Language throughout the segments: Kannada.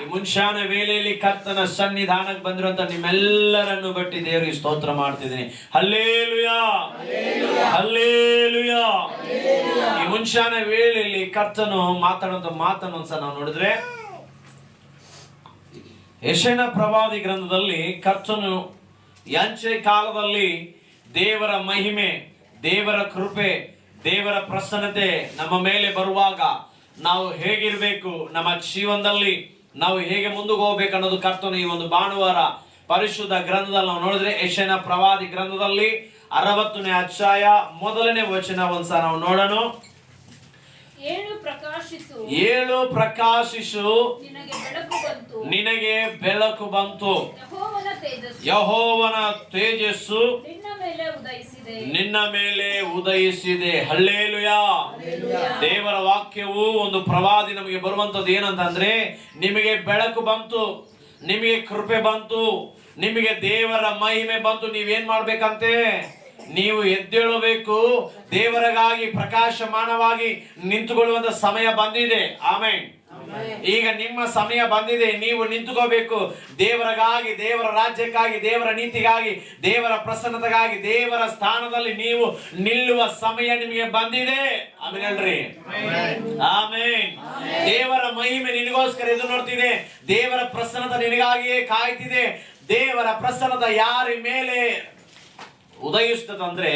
ಈ ಮುಂಚಾನ ವೇಳೆಯಲ್ಲಿ ಕರ್ತನ ಸನ್ನಿಧಾನಕ್ಕೆ ಬಂದಿರುವಂತ ನಿಮ್ಮೆಲ್ಲರನ್ನು ಬಟ್ಟಿ ದೇವರಿಗೆ ಸ್ತೋತ್ರ ಮಾಡ್ತಿದ್ದೀನಿ. ಹಲ್ಲೇಲುಯಾ. ಹಲ್ಲೇಲುಯಾ. ಈ ಮುಂಚಾನ ವೇಳೆಯಲ್ಲಿ ಕರ್ತನು ಮಾತಾಡುವಂತ ಮಾತನ್ನು ಒಂದ್ಸಲ ನಾವು ನೋಡಿದ್ರೆ, ಯಶನ ಪ್ರವಾದಿ ಗ್ರಂಥದಲ್ಲಿ ಕರ್ತನು ಯಾಂಚೆ ಕಾಲದಲ್ಲಿ ದೇವರ ಮಹಿಮೆ, ದೇವರ ಕೃಪೆ, ದೇವರ ಪ್ರಸನ್ನತೆ ನಮ್ಮ ಮೇಲೆ ಬರುವಾಗ ನಾವು ಹೇಗಿರಬೇಕು ನಮ್ಮ ಜೀವನದಲ್ಲಿ ನಾವು ಹೇಗೆ ಮುಂದಕ್ಕೆ ಹೋಗ್ಬೇಕು ಅನ್ನೋದು ಕರ್ತನು ಈ ಒಂದು ಭಾನುವಾರ ಪರಿಶುದ್ಧ ಗ್ರಂಥದಲ್ಲಿ ನಾವು ನೋಡಿದ್ರೆ ಯಶನ ಪ್ರವಾದಿ ಗ್ರಂಥದಲ್ಲಿ ಅರವತ್ತನೇ ಅಧ್ಯಾಯ ಮೊದಲನೇ ವಚನ ಒಂದ್ಸ ನಾವು ನೋಡೋಣ. ಏಳು ಪ್ರಕಾಶಿಸು. ಏಳು ಪ್ರಕಾಶಿಸು. ನಿನಗೆ ಬೆಳಕು ಬಂತು. ನಿನಗೆ ಬೆಳಕು ಬಂತು. ಯೆಹೋವನ ತೇಜಸ್ಸು ನಿನ್ನ ಮೇಲೆ ಉದಯಿಸಿದೆ. ಹಲ್ಲೇಲುಯ. ದೇವರ ವಾಕ್ಯವು ಒಂದು ಪ್ರವಾದಿ ನಮಗೆ ಬರುವಂತದ್ದು ಏನಂತಂದ್ರೆ ನಿಮಗೆ ಬೆಳಕು ಬಂತು ನಿಮಗೆ ಕೃಪೆ ಬಂತು ನಿಮಗೆ ದೇವರ ಮಹಿಮೆ ಬಂತು. ನೀವೇನ್ ಮಾಡ್ಬೇಕಂತೆ? ನೀವು ಎದ್ದೇಳಬೇಕು ದೇವರಿಗಾಗಿ ಪ್ರಕಾಶಮಾನವಾಗಿ ನಿಂತುಕೊಳ್ಳುವಂತ ಸಮಯ ಬಂದಿದೆ. ಆಮೇಲೆ ಈಗ ನಿಮ್ಮ ಸಮಯ ಬಂದಿದೆ, ನೀವು ನಿಂತುಕೋಬೇಕು. ದೇವರಿಗಾಗಿ, ದೇವರ ರಾಜ್ಯಕ್ಕಾಗಿ, ದೇವರ ನೀತಿಗಾಗಿ, ದೇವರ ಪ್ರಸನ್ನತೆಗಾಗಿ, ದೇವರ ಸ್ಥಾನದಲ್ಲಿ ನೀವು ನಿಲ್ಲುವ ಸಮಯ ನಿಮಗೆ ಬಂದಿದೆ. ಆಮೇಲೆ ಆಮೇನ್. ದೇವರ ಮಹಿಮೆ ನಿನಗೋಸ್ಕರ ಎದು ನೋಡ್ತಿದೆ. ದೇವರ ಪ್ರಸನ್ನತೆ ನಿನಗಾಗಿಯೇ ಕಾಯ್ತಿದೆ. ದೇವರ ಪ್ರಸನ್ನದ ಯಾರ ಮೇಲೆ? ಉದಯಿಸ್ತದಂದ್ರೆ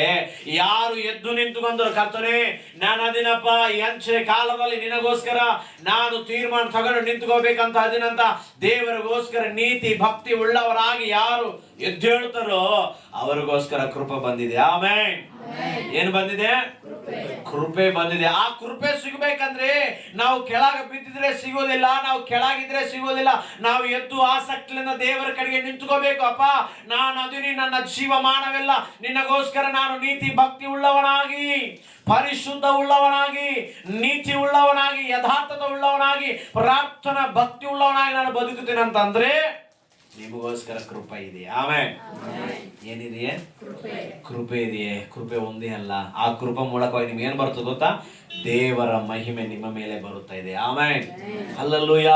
ಯಾರು ಎದ್ದು ನಿಂತುಕೊಂಡರು ಕರ್ತನೆ ನಾನು ಅದಿನಪ್ಪ ಎಂಚೆ ಕಾಲದಲ್ಲಿ ನಿನಗೋಸ್ಕರ ನಾನು ತೀರ್ಮಾನ ತಗೊಂಡು ನಿಂತ್ಕೋಬೇಕಂತ ಅದಿನಂತ ದೇವರಿಗೋಸ್ಕರ ನೀತಿ, ಭಕ್ತಿ ಉಳ್ಳವರಾಗಿ ಯಾರು ಎದ್ದೇಳ್ತಾರೋ ಅವರಿಗೋಸ್ಕರ ಕೃಪ ಬಂದಿದೆ. ಆಮೇನ್. ಏನು ಬಂದಿದೆ? ಕೃಪೆ ಬಂದಿದೆ. ಆ ಕೃಪೆ ಸಿಗಬೇಕಂದ್ರೆ ನಾವು ಕೆಳಗ ಬಿದ್ದಿದ್ರೆ ಸಿಗೋದಿಲ್ಲ, ನಾವು ಕೆಳಗಿದ್ರೆ ಸಿಗೋದಿಲ್ಲ. ನಾವು ಎದ್ದು ಆಸಕ್ತಿಯಿಂದ ದೇವರ ಕಡೆಗೆ ನಿಂತ್ಕೋಬೇಕು. ಅಪ್ಪ, ನಾನು ಅದಿನಿ ನನ್ನ ಜೀವಮಾನವೆಲ್ಲ ನಿನಗೋಸ್ಕರ ನಾನು ನೀತಿ ಭಕ್ತಿ ಉಳ್ಳವನಾಗಿ, ಪರಿಶುದ್ಧ ಉಳ್ಳವನಾಗಿ, ನೀತಿ ಉಳ್ಳವನಾಗಿ ಯಥಾರ್ಥದ ಉಳ್ಳವನಾಗಿ, ಪ್ರಾರ್ಥನಾ ಭಕ್ತಿ ಉಳ್ಳವನಾಗಿ ನಾನು ಬದುಕುತ್ತೇನೆ ಅಂತಂದ್ರೆ ನಿಮಗೋಸ್ಕರ ಕೃಪೆ ಇದೆಯಾ? ಆಮೇ ಏನಿದೆಯೇ? ಕೃಪೆ ಇದೆಯೇ? ಕೃಪೆ ಒಂದೇ ಅಲ್ಲ. ಆ ಕೃಪೆ ಮೂಲಕವಾಗಿ ನಿಮ್ಗೆ ಏನು ಬರ್ತದೆ ಗೊತ್ತಾ? ದೇವರ ಮಹಿಮೆ ನಿಮ್ಮ ಮೇಲೆ ಬರುತ್ತಾ ಇದೆ. ಆಮೇ ಅಲ್ಲಲ್ಲೂಯ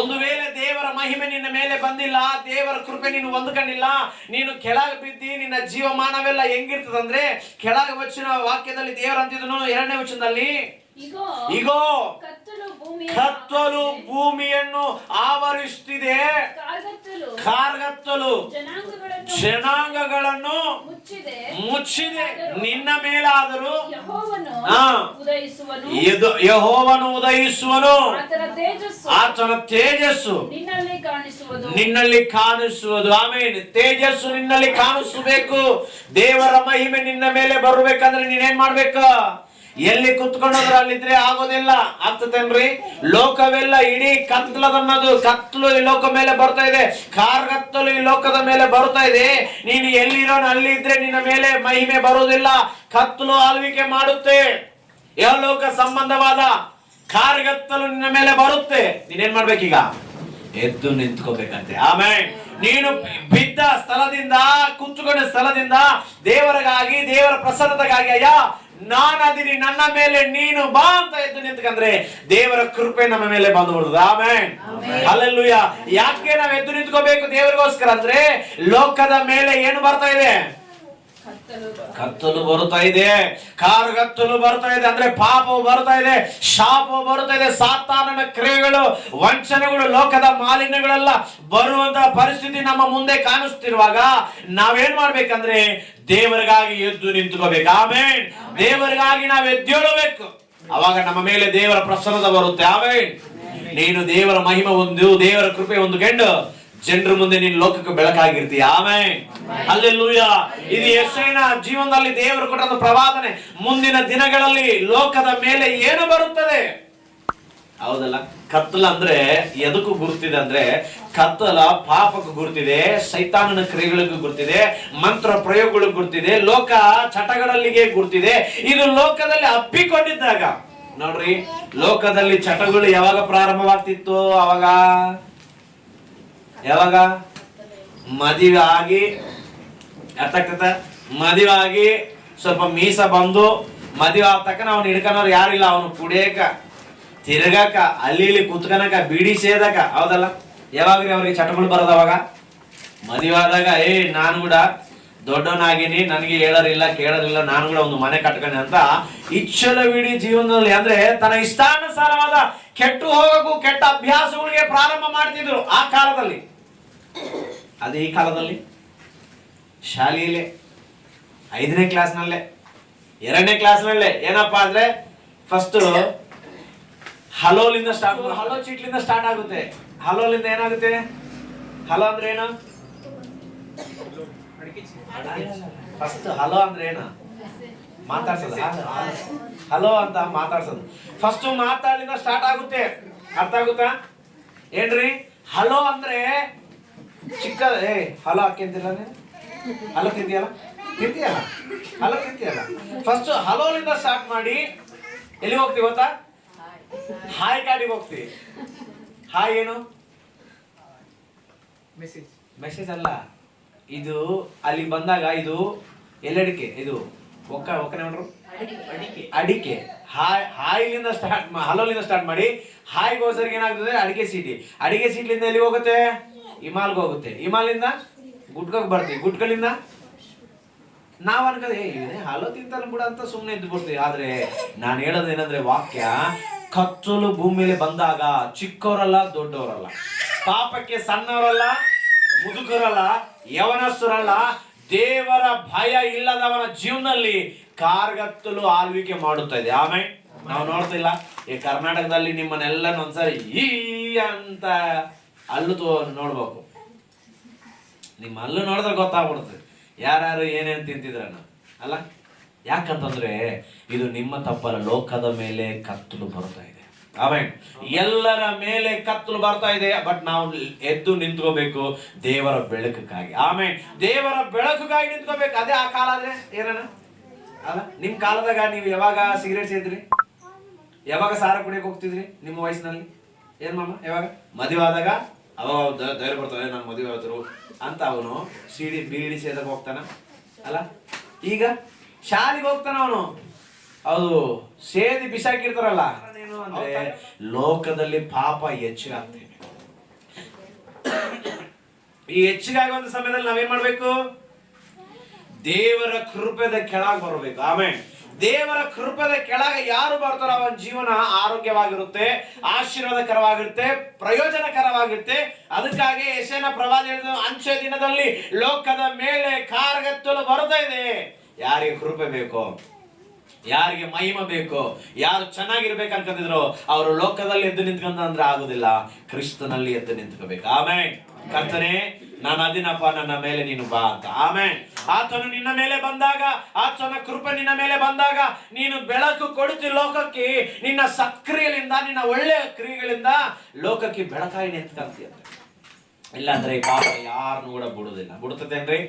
ಒಂದು ವೇಳೆ ದೇವರ ಮಹಿಮೆ ನಿನ್ನ ಮೇಲೆ ಬಂದಿಲ್ಲ ದೇವರ ಕೃಪೆ ನೀನು ಹೊಂದ್ಕೊಂಡಿಲ್ಲ ನೀನು ಕೆಳಗೆ ಬಿದ್ದಿ ನಿನ್ನ ಜೀವಮಾನವೆಲ್ಲ ಹೆಂಗಿರ್ತದಂದ್ರೆ ಕೆಳಗೆ ವಚನ ವಾಕ್ಯದಲ್ಲಿ ದೇವರ ಅಂತಿದನು ಎರಡನೇ ವಚನದಲ್ಲಿ ಇಗೋ ಕತ್ತಲು ಭೂಮಿಯನ್ನು ಆವರಿಸುತ್ತಿದೆ ಕಾರ್ಗತ್ತಲು ಜನಾಂಗಗಳನ್ನು ಮುಚ್ಚಿದೆ. ಮುಚ್ಚಿದೆ. ನಿನ್ನ ಮೇಲಾದರೂ ಯಹೋವನು. ಉದಯಿಸುವನು. ಇದು ಯಹೋವನು ಉದಯಿಸುವನು. ಆತನ ತೇಜಸ್ಸು ಆತನ ತೇಜಸ್ಸು ನಿನ್ನಲ್ಲಿ ಕಾಣಿಸುವುದು. ನಿನ್ನಲ್ಲಿ ಕಾಣಿಸುವುದು. ಆಮೇಲೆ ತೇಜಸ್ಸು ನಿನ್ನಲ್ಲಿ ಕಾಣಿಸಬೇಕು. ದೇವರ ಮಹಿಮೆ ನಿನ್ನ ಮೇಲೆ ಬರಬೇಕಂದ್ರೆ ನೀನೇನ್ ಮಾಡ್ಬೇಕು? ಎಲ್ಲಿ ಕುತ್ಕೊಂಡ್ರ ಅಲ್ಲಿದ್ರೆ ಆಗೋದಿಲ್ಲ. ಆಗ್ತದೇನ್ರಿ ಲೋಕವೆಲ್ಲ ಇಡೀ ಕತ್ಲದನ್ನೋದು ಕತ್ಲು ಈ ಲೋಕ ಮೇಲೆ ಬರ್ತಾ ಇದೆ. ಕಾರ್ಗತ್ತಲು ಈ ಲೋಕದ ಮೇಲೆ ಬರ್ತಾ ಇದೆ. ನೀನು ಎಲ್ಲಿರೋನ್ ಅಲ್ಲಿ ಇದ್ರೆ ನಿನ್ನ ಮೇಲೆ ಮಹಿಮೆ ಬರುವುದಿಲ್ಲ. ಕತ್ತಲು ಆಳ್ವಿಕೆ ಮಾಡುತ್ತೆ. ಯಾವ ಲೋಕ ಸಂಬಂಧವಾದ? ಕಾರ್ಗತ್ತಲು ನಿನ್ನ ಮೇಲೆ ಬರುತ್ತೆ. ನೀನೇನ್ ಮಾಡ್ಬೇಕೀಗ? ಎದ್ದು ನಿಂತ್ಕೋಬೇಕಂತೆ. ಆಮೇಲೆ ನೀನು ಬಿದ್ದ ಸ್ಥಳದಿಂದ ಕುಂಚುಕೊಂಡ ಸ್ಥಳದಿಂದ ದೇವರಿಗಾಗಿ, ದೇವರ ಪ್ರಸನ್ನತೆಗಾಗಿ ಅಯ್ಯ ನಾನು ಅದೀನಿ ನನ್ನ ಮೇಲೆ ನೀನು ಬಾ ಅಂತ ಎದ್ದು ನಿಂತ್ಕಂದ್ರೆ ದೇವರ ಕೃಪೆ ನಮ್ಮ ಮೇಲೆ ಬಂದು ಬಿಡುದು ಆಮೇನ್. ಅಲ್ಲೆಲ್ಲೂಯ ಯಾಕೆ ನಾವು ಎದ್ದು ನಿಂತ್ಕೋಬೇಕು ದೇವರಿಗೋಸ್ಕರ ಅಂದ್ರೆ ಲೋಕದ ಮೇಲೆ ಏನು ಬರ್ತಾ ಇದೆ? ಕತ್ತಲು ಬರುತ್ತಾ ಇದೆ. ಇದೆ ಕಾರುಗತ್ತಲು ಬರ್ತಾ ಇದೆ. ಅಂದ್ರೆ ಪಾಪವು ಬರ್ತಾ ಇದೆ. ಶಾಪವು ಬರ್ತಾ ಇದೆ. ಸಾತಾನನ ಕ್ರಿಯೆಗಳು, ವಂಚನೆಗಳು, ಲೋಕದ ಮಾಲಿನ್ಯಗಳೆಲ್ಲ ಬರುವಂತ ಪರಿಸ್ಥಿತಿ ನಮ್ಮ ಮುಂದೆ ಕಾಣಿಸ್ತಿರುವಾಗ ನಾವೇನ್ ಮಾಡ್ಬೇಕಂದ್ರೆ ದೇವರಿಗಾಗಿ ಎದ್ದು ನಿಂತ್ಕೋಬೇಕು. ಆಮೇನ್. ದೇವರಿಗಾಗಿ ನಾವು ಎದ್ದೇಳಬೇಕು ಅವಾಗ ನಮ್ಮ ಮೇಲೆ ದೇವರ ಪ್ರಸನ್ನದ ಬರುತ್ತೆ. ಆಮೇನ್. ನೀನು ದೇವರ ಮಹಿಮೆ ಒಂದು ದೇವರ ಕೃಪೆ ಒಂದು ಗಂಡು ಜನರ ಮುಂದೆ ನೀನ್ ಲೋಕಕ್ಕೆ ಬೆಳಕಾಗಿರ್ತೀಯ. ಆಮೇ ಅಲ್ಲೆಲ್ಲೂಯ ಇದು ಯಶೈನ ಜೀವನದಲ್ಲಿ ದೇವರು ಕೊಟ್ಟಂತ ಪ್ರವಾದನೆ. ಮುಂದಿನ ದಿನಗಳಲ್ಲಿ ಲೋಕದ ಮೇಲೆ ಏನು ಬರುತ್ತದೆ? ಹೌದಲ್ಲ, ಕತ್ತಲ ಅಂದ್ರೆ ಎದಕ್ಕೂ ಗುರುತಿದೆ ಅಂದ್ರೆ ಕತ್ತಲ ಪಾಪಕ್ಕೆ ಗುರುತಿದೆ, ಸೈತಾನನ ಕ್ರಿಯೆಗಳಿಗೂ ಗುರುತಿದೆ, ಮಂತ್ರ ಪ್ರಯೋಗಗಳಿಗೂ ಗುರುತಿದೆ, ಲೋಕ ಚಟಗಳಲ್ಲಿಗೆ ಗುರುತಿದೆ. ಇದು ಲೋಕದಲ್ಲಿ ಅಪ್ಪಿಕೊಂಡಿದ್ದಾಗ, ನೋಡ್ರಿ, ಲೋಕದಲ್ಲಿ ಚಟಗಳು ಯಾವಾಗ ಪ್ರಾರಂಭವಾಗ್ತಿತ್ತು? ಅವಾಗ ಯಾವಾಗ? ಮದುವೆ ಆಗಿ, ಅರ್ಥ ಮದುವೆ ಆಗಿ ಸ್ವಲ್ಪ ಮೀಸ ಬಂದು ಮದುವೆ ಆದ ತಕ್ಕ ಅವ್ನು ಹಿಡ್ಕೊಳೋರು ಇಲ್ಲ, ಅವನು ಕುಡಿಯಕ, ತಿರ್ಗಾಕ, ಅಲ್ಲಿ ಇಲ್ಲಿ ಕುತ್ಕನಕ, ಬಿಡಿ ಸೇದಕ, ಹೌದಲ್ಲ? ಯಾವಾಗ್ರಿ ಅವ್ರಿಗೆ ಚಟಗಳು ಬರೋದು ಅವಾಗ? ಆದಾಗ, ಏ, ನಾನು ಕೂಡ ದೊಡ್ಡವನಾಗಿನಿ, ನನಗೆ ಹೇಳೋರಿಲ್ಲ, ಕೇಳೋರಿಲ್ಲ, ನಾನು ಕೂಡ ಒಂದು ಮನೆ ಕಟ್ಕೊಂಡೆ ಅಂತ ಇಚ್ಛಲವಿಡಿ ಜೀವನದಲ್ಲಿ ಅಂದ್ರೆ ತನ್ನ ಇಷ್ಟಾನುಸಾರವಾದ ಕೆಟ್ಟು ಹೋಗಕ್ಕೂ ಕೆಟ್ಟ ಅಭ್ಯಾಸಗಳಿಗೆ ಪ್ರಾರಂಭ ಮಾಡ್ತಿದ್ರು ಆ ಕಾಲದಲ್ಲಿ. ಅದೇ ಈ ಕಾಲದಲ್ಲಿ ಶಾಲೆಯಲ್ಲೇ ಐದನೇ ಕ್ಲಾಸ್ನಲ್ಲೇ ಎರಡನೇ ಕ್ಲಾಸ್ನಲ್ಲೇ ಏನಪ್ಪಾ ಅಂದ್ರೆ ಫಸ್ಟ್ ಹಲೋಲಿಂದ ಸ್ಟಾರ್ಟ್ ಹಲೋ ಚೀಟ್ಲಿಂದ ಸ್ಟಾರ್ಟ್ ಆಗುತ್ತೆ. ಹಲೋಲಿಂದ ಏನಾಗುತ್ತೆ? ಹಲೋ ಅಂದ್ರೆ ಏನು? ಫಸ್ಟ್ ಹಲೋ ಅಂದ್ರೆ ಏನು? ಮಾತಾಡ್ಸೋದು? ಹಲೋ ಅಂತ ಮಾತಾಡ್ಸೋದು. ಫಸ್ಟ್ ಮಾತಾಡಿದ ಸ್ಟಾರ್ಟ್ ಆಗುತ್ತೆ. ಅರ್ಥ ಆಗುತ್ತಾ? ಏನ್ರಿ? ಹಲೋ ಅಂದ್ರೆ ಚಿಕ್ಕ ಏ ಹಲೋ ಹಾಕ್ಯಂತಿಲ್ಲ ನೀನು? ಹಲೋ ತಿಂತೀಯಲ್ಲ ತಿಂತೀಯಲ್ಲ ಹಲೋ ತಿಂತೀಯಲ್ಲ ಫಸ್ಟ್ ಹಲೋಲಿಂದ ಸ್ಟಾರ್ಟ್ ಮಾಡಿ ಎಲ್ಲಿ ಹೋಗ್ತೀವಿ ಗೊತ್ತಾ? ಹಾಯ್ ಗಾಡಿಗೆ ಹೋಗ್ತೀವಿ ಹಾಯ್ ಏನು? ಮೆಸೇಜ್ ಮೆಸೇಜ್ ಅಲ್ಲ. ಇದು ಅಲ್ಲಿ ಬಂದಾಗ ಇದು ಎಲ್ಲಡಿಕೆ? ಇದು ಒಕ್ಕ ಒಕ್ಕನೆ ಮಾಡ್ರು? ಅಡಿಕೆ. ಹಾಯ್ ಹಾಯ್ಲಿಂದ ಸ್ಟಾರ್ಟ್ ಹಲೋಲಿಂದ ಸ್ಟಾರ್ಟ್ ಮಾಡಿ ಹಾಯ್ಗೆ ಹೋಸರಿಗೆ ಏನಾಗ್ತದೆ? ಅಡಿಕೆ ಸೀಟಿ. ಅಡಿಕೆ ಸೀಟ್ಲಿಂದ ಎಲ್ಲಿ ಹೋಗುತ್ತೆ? ಹಿಮಾಲ್ಗೆ ಹೋಗುತ್ತೆ. ಹಿಮಾಲಿಂದ ಗುಟ್ಕಕ್ಕೆ ಬರ್ತೀವಿ. ಗುಟ್ಕಲಿಂದ ನಾವ್ ಅನ್ಕದೆ ಹಲೋ ತಿಂತಾನು ಬಿಡ ಅಂತ ಸುಮ್ಮನೆ ಇದ್ದು ಬಿಡ್ತೀವಿ. ಆದ್ರೆ ನಾನು ಹೇಳೋದು ಏನಂದ್ರೆ ವಾಕ್ಯ ಕತ್ತಲು ಭೂಮಿಲಿ ಬಂದಾಗ ಚಿಕ್ಕವರಲ್ಲ ದೊಡ್ಡವರಲ್ಲ. ಪಾಪಕ್ಕೆ ಸಣ್ಣವರಲ್ಲ ಮುದುಕರಲ್ಲ ಯವನಸ್ಥರಲ್ಲ ದೇವರ ಭಯ ಇಲ್ಲದವನ ಜೀವನದಲ್ಲಿ ಕಾರ್ಗತ್ತಲು ಆಳ್ವಿಕೆ ಮಾಡುತ್ತಾ ಇದೆ. ಆಮೇಲೆ ನಾವು ನೋಡ್ತಿಲ್ಲ ಈ ಕರ್ನಾಟಕದಲ್ಲಿ ನಿಮ್ಮನ್ನೆಲ್ಲ ಒಂದ್ಸರಿ ಈ ಅಂತ ಅಲ್ಲು ತೋ ನೋಡ್ಬೇಕು. ನಿಮ್ಮ ಅಲ್ಲು ನೋಡಿದ್ರೆ ಗೊತ್ತಾಗ್ಬಿಡುತ್ತೆ. ಯಾರ್ಯಾರು ಏನೇನು ತಿಂತಿದ್ರನ್ನ, ಅಲ್ಲ? ಯಾಕಂತಂದ್ರೆ ಇದು ನಿಮ್ಮ ತಪ್ಪಲ್ಲ. ಲೋಕದ ಮೇಲೆ ಕತ್ತಲು ಬರ್ತಾ ಇದೆ. ಎಲ್ಲರ ಮೇಲೆ ಕತ್ತಲು ಬರ್ತಾ ಇದೆ, ಬಟ್ ನಾವು ಎದ್ದು ನಿಂತ್ಕೋಬೇಕು ದೇವರ ಬೆಳಕಕ್ಕಾಗಿ. ಆಮೇಲೆ ದೇವರ ಬೆಳಕಕ್ಕಾಗಿ ನಿಂತ್ಕೋಬೇಕು. ಅದೇ ಆ ಕಾಲ ಆದ್ರೆ ಏನನ ಅಲ್ಲ, ನಿಮ್ ಕಾಲದಾಗ ನೀವು ಯಾವಾಗ ಸಿಗರೇಟ್ ಸೇದ್ರಿ ಯಾವಾಗ ಸಾರ ಕುಡಿಯಕ್ಕೆ ಹೋಗ್ತಿದ್ರಿ ನಿಮ್ಮ ವಯಸ್ಸಿನಲ್ಲಿ? ಏನ್ ಮಾಮ, ಯಾವಾಗ? ಮದುವೆ ಅವಾಗ ಧ- ಧೈರ್ಯ ಬರ್ತದೆ ನಾನು ಮದುವೆ ಆದ್ರು ಅಂತ ಅವನು ಸಿಡಿ ಬೀಡಿ ಸೇದಕ್ಕೆ ಹೋಗ್ತಾನ. ಅಲ್ಲ, ಈಗ ಶಾಲೆಗೆ ಹೋಗ್ತಾನ ಅವನು. ಅದು ಸೇದಿ ಬಿಸಾಕಿರ್ತಾರಲ್ಲ. ಏನು ಅಂದ್ರೆ ಲೋಕದಲ್ಲಿ ಪಾಪ ಹೆಚ್ಚಿಗಾಗ್ತೇವೆ. ಈ ಹೆಚ್ಚಿಗಾಗುವಂತ ಸಮಯದಲ್ಲಿ ನಾವೇನ್ ಮಾಡ್ಬೇಕು? ದೇವರ ಕೃಪೆದ ಕೆಳಗೆ ಬರಬೇಕು. ಆಮೇಲೆ ದೇವರ ಕೃಪೆದ ಕೆಳಗೆ ಯಾರು ಬರ್ತಾರೋ ಅವನ ಜೀವನ ಆರೋಗ್ಯವಾಗಿರುತ್ತೆ ಆಶೀರ್ವಾದಕರವಾಗಿರುತ್ತೆ ಪ್ರಯೋಜನಕರವಾಗಿರುತ್ತೆ. ಅದಕ್ಕಾಗಿ ಯಶನ ಪ್ರವಾದ ಹೇಳಿದ ಅಂಚೆ ದಿನದಲ್ಲಿ ಲೋಕದ ಮೇಲೆ ಕಾರ್ಗತ್ತಲು ಬರ್ತಾ ಇದೆ. ಯಾರಿಗೆ ಕೃಪೆ ಬೇಕೋ? ಯಾರಿಗೆ ಮಹಿಮ ಬೇಕು, ಯಾರು ಚೆನ್ನಾಗಿರ್ಬೇಕು ಅನ್ಕೊಂಡಿದ್ರು ಅವರು ಲೋಕದಲ್ಲಿ ಎದ್ದು ನಿಂತ್ಕೊಂಡ ಅಂದ್ರೆ ಆಗುದಿಲ್ಲ. ಕ್ರಿಸ್ತನಲ್ಲಿ ಎದ್ದು ನಿಂತ್ಕೋಬೇಕು. ಆಮೇಲೆ ಕರ್ತನೆ, ನಾನು ಅದಿನಪ್ಪ, ನನ್ನ ಮೇಲೆ ನೀನು ಬಾ ಅಂತ. ಆಮೇಲೆ ಆತನು ನಿನ್ನ ಮೇಲೆ ಬಂದಾಗ, ಆತನ ಕೃಪೆ ನಿನ್ನ ಮೇಲೆ ಬಂದಾಗ, ನೀನು ಬೆಳಕು ಕೊಡುತ್ತಿ ಲೋಕಕ್ಕೆ, ನಿನ್ನ ಸಕ್ರಿಯಲಿಂದ, ನಿನ್ನ ಒಳ್ಳೆಯ ಕ್ರಿಯೆಗಳಿಂದ ಲೋಕಕ್ಕೆ ಬೆಳಕಾಯಿ ನಿಂತ್ಕಂತೀಯ. ಇಲ್ಲಾಂದ್ರೆ ಪಾಪ ಯಾರನ್ನು ಕೂಡ ಬಿಡುದಿಲ್ಲ. ಬಿಡುತ್ತದೇನ್ರಿ